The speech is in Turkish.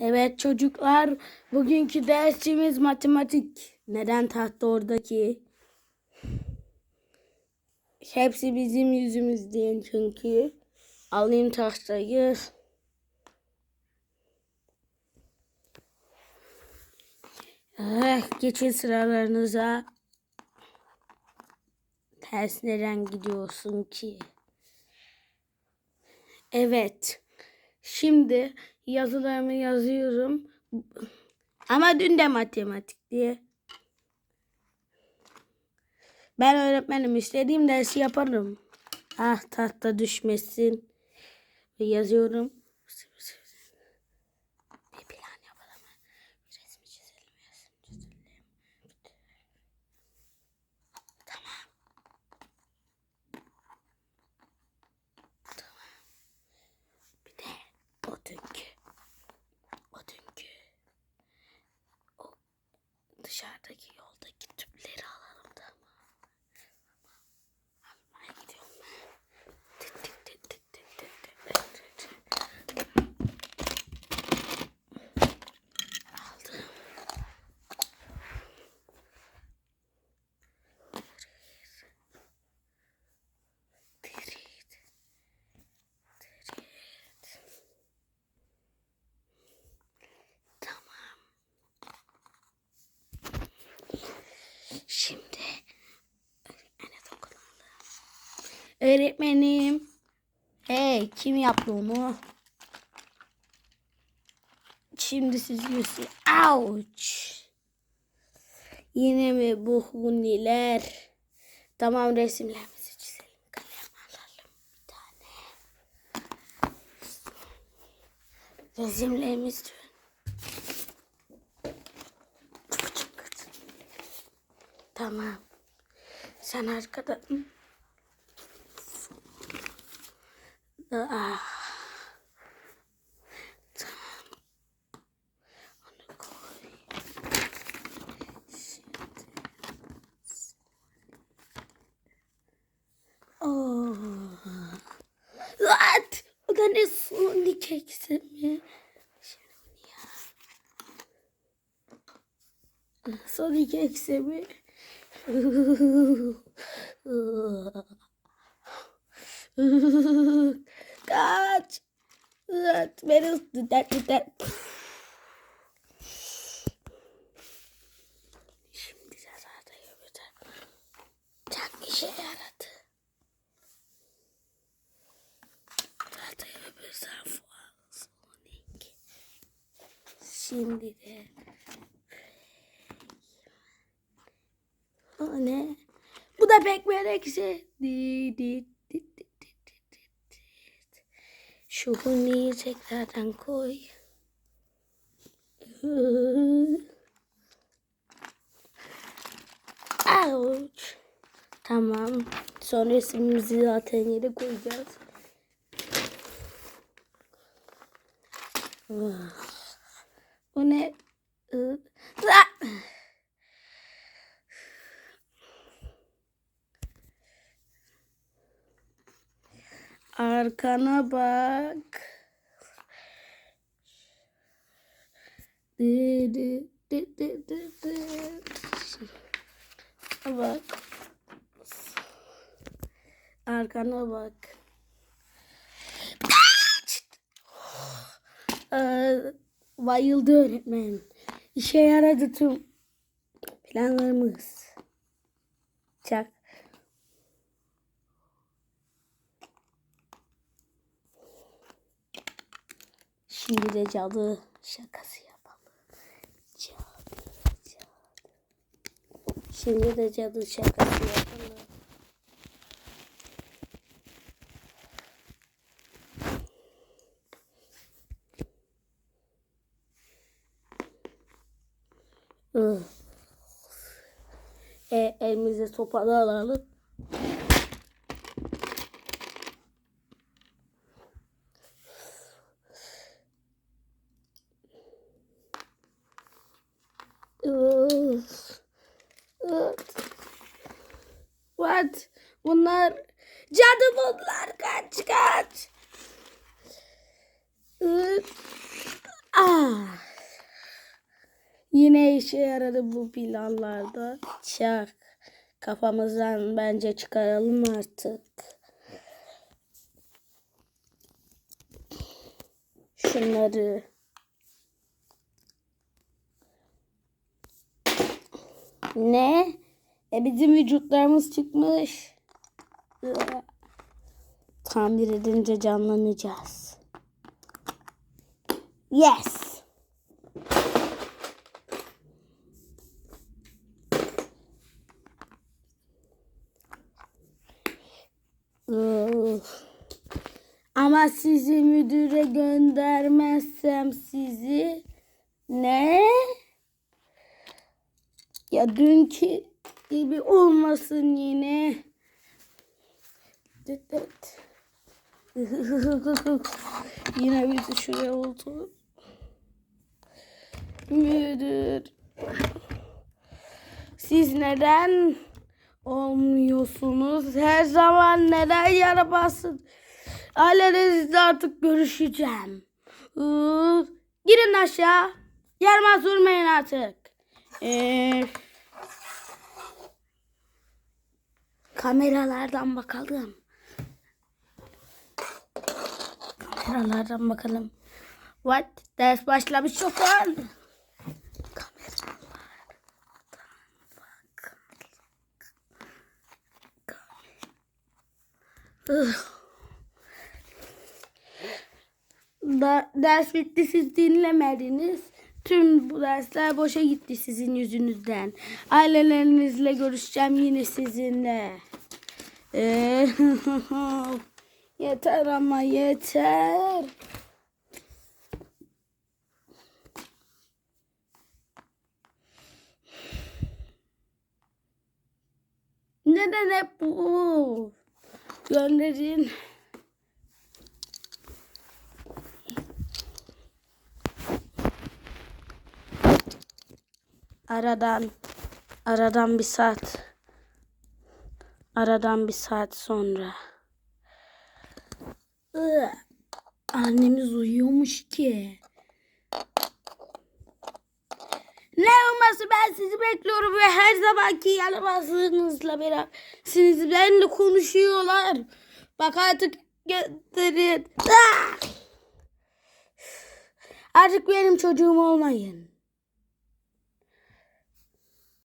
Evet çocuklar, bugünkü dersimiz matematik. Neden tahta oradaki? Hepsi bizim yüzümüzden çünkü. Alayım tahtayı. Eh, geçin sıralarınıza. Ters neden gidiyorsun ki? Evet. Şimdi yazılarımı yazıyorum. Ama dün de matematik diye. Ben öğretmenim istediğim dersi yaparım. Ah tahta düşmesin. Ve yazıyorum. Öğretmenim. Hey kim yaptı onu? Şimdi siz göster. Ouch. Yine mi bu huniler? Tamam resimlerimizi çizelim. Kalem alalım bir tane. Resimlerimiz Tamam. Sen arkada. Ah. Tamam. Onu koy. Şimdi. Oh. What? O da ne Sonic eksi mi? Sonic eksi Kaç. Kaç. Beni ısıtacak gider. Şimdi de zaten yapacak. Çok işe yaradı. Zaten yapıyorsan fuarlı Şimdi de O ne? Bu da pekmel ekşi. Di di şu huniyi tekrardan koy. Ouch. Tamam. Son resmimizi zaten yere koyacağız. Bu ne? Arkana bak. Dı dı dı dı dı dı. Bak. Arkana bak. Ee, bayıldı öğretmen. İşe yaradı tüm planlarımız. Çak. Şimdi de cadı şakası yapalım. Cadı, cadı. Şimdi de cadı şakası yapalım. E, elimize sopalı alalım. Bunlar cadı bunlar. Kaç kaç. Ah. Yine işe yaradı bu planlarda. Çak. Kafamızdan bence çıkaralım artık. Şunları. Ne? E bizim vücutlarımız çıkmış. Tamir edince canlanacağız. Yes. Ama sizi müdüre göndermezsem sizi ne? Ya dünkü gibi olmasın yine. Dıt dıt. yine bizi şuraya oldu. Müdür. Siz neden olmuyorsunuz? Her zaman neden yaramazsın? Ailenizle artık görüşeceğim. Girin aşağı. Yaramaz durmayın artık. Ee, kameralardan bakalım. Kameralardan bakalım. What? Ders başlamış çoktan. Da, ders bitti siz dinlemediniz. Tüm bu dersler boşa gitti sizin yüzünüzden. Ailelerinizle görüşeceğim yine sizinle. Ee, yeter ama yeter. Neden hep bu? Gönderin. Aradan aradan bir saat aradan bir saat sonra annemiz uyuyormuş ki. Ne olması ben sizi bekliyorum ve her zamanki yaramazlığınızla beraber siz benimle konuşuyorlar. Bak artık getirin. Ah! Artık benim çocuğum olmayın.